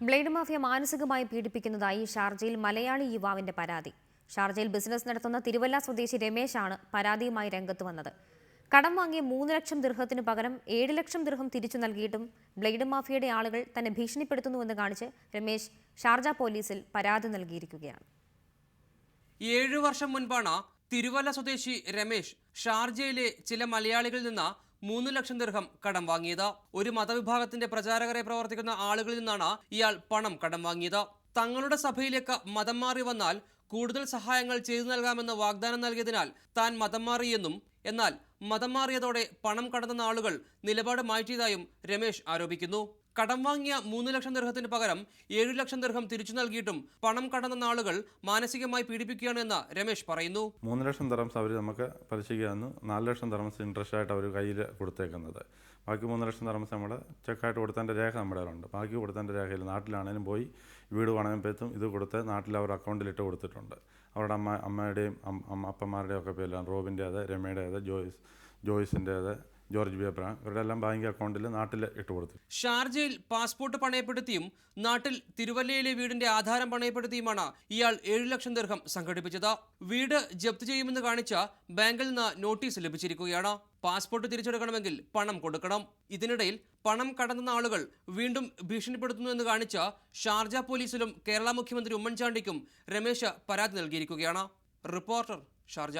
Blade mafia മാനസികമായി പീഡിപ്പിക്കുന്നതായി ഷാർജയിൽ മലയാളി യുവാവിന്റെ പരാതി. ഷാർജയിൽ ബിസിനസ് നടത്തുന്ന തിരുവല്ല സ്വദേശി രമേശാണ് പരാതിയുമായി രംഗത്ത് വന്നത്. കടം വാങ്ങിയ മൂന്ന് ലക്ഷം ദീർഘത്തിന് പകരം ഏഴ് ലക്ഷം ദീർഘം തിരിച്ചു നൽകിയിട്ടും ബ്ലേഡ് മാഫിയയുടെ ആളുകൾ തന്നെ ഭീഷണിപ്പെടുത്തുന്നുവെന്ന് കാണിച്ച് രമേശ് ഷാർജ പോലീസിൽ പരാതി നൽകിയിരിക്കുകയാണ്. ഏഴു വർഷം മുൻപാണ് തിരുവല്ല സ്വദേശി രമേശ് ഷാർജയിലെ ചില മലയാളികളിൽ നിന്ന് മൂന്ന് ലക്ഷം ദീർഘം കടം വാങ്ങിയത്. ഒരു മതവിഭാഗത്തിന്റെ പ്രചാരകരെ പ്രവർത്തിക്കുന്ന ആളുകളിൽ നിന്നാണ് ഇയാൾ പണം കടം വാങ്ങിയത്. തങ്ങളുടെ സഭയിലേക്ക് മതം മാറി വന്നാൽ കൂടുതൽ സഹായങ്ങൾ ചെയ്തു നൽകാമെന്ന് വാഗ്ദാനം നൽകിയതിനാൽ താൻ മതം മാറിയെന്നും എന്നാൽ മതം മാറിയതോടെ പണം കടന്ന ആളുകൾ നിലപാട് മാറ്റിയതായും രമേശ് ആരോപിക്കുന്നു. കടം വാങ്ങിയ മൂന്ന് ലക്ഷം ദീർഘത്തിന് പകരം ഏഴു ലക്ഷം ദീർഘം തിരിച്ചു നൽകിയിട്ടും പണം കടന്ന ആളുകൾ മാനസികമായി പീഡിപ്പിക്കുകയാണ് എന്ന് രമേശ് പറയുന്നു. മൂന്ന് ലക്ഷം ദർഹം അവർ നമുക്ക് പലിശയ്ക്ക് നാല് ലക്ഷം ദർഹംസ് ഇൻട്രസ്റ്റ് ആയിട്ട് അവർ കയ്യിൽ കൊടുത്തേക്കുന്നത്. ബാക്കി മൂന്ന് ലക്ഷം ദർഹംസ് നമ്മൾ ചെക്കായിട്ട് കൊടുത്തതിന്റെ രേഖ നമ്മുടെ ഉണ്ട് ബാക്കി കൊടുത്തതിന്റെ രേഖയിൽ നാട്ടിലാണേലും പോയി വീട് പണയപ്പോഴത്തും ഇത് കൊടുത്ത് നാട്ടിൽ അവർ അക്കൗണ്ടിൽ അക്കൗണ്ടിലിട്ട് കൊടുത്തിട്ടുണ്ട്. അവരുടെ അമ്മ അമ്മയുടെയും അപ്പന്മാരുടെയും ഒക്കെ പേരിലാണ്. റോബിന്റെ അത് രമയുടേത് ജോയ്സ് ജോയ്സിന്റേത് ജോർജ് ബിയബ്ര ഇവരുടെ എല്ലാം ബാങ്ക് അക്കൗണ്ടിൽ നാട്ടിൽ ഇട്ട് കൊടുത്തു. ഷാർജയിൽ പാസ്പോർട്ട് പണയപ്പെടുത്തിയും നാട്ടിൽ തിരുവല്ലയിലെ വീടിന്റെ ആധാരം പണയപ്പെടുത്തിയുമാണ് ഇയാൾ ഏഴു ലക്ഷം ദീർഘം സംഘടിപ്പിച്ചത്. വീട് ജപ്ത് ചെയ്യുമെന്ന് കാണിച്ച ബാങ്കിൽ നിന്ന് നോട്ടീസ് ലഭിച്ചിരിക്കുകയാണ്. പാസ്പോർട്ട് തിരിച്ചെടുക്കണമെങ്കിൽ പണം കൊടുക്കണം. ഇതിനിടയിൽ പണം കടന്ന ആളുകൾ വീണ്ടും ഭീഷണിപ്പെടുത്തുന്നു എന്ന് കാണിച്ച ഷാർജ പോലീസിലും കേരള മുഖ്യമന്ത്രി ഉമ്മൻചാണ്ടിക്കും രമേശ് പരാതി നൽകിയിരിക്കുകയാണ്. Reporter Sharjah.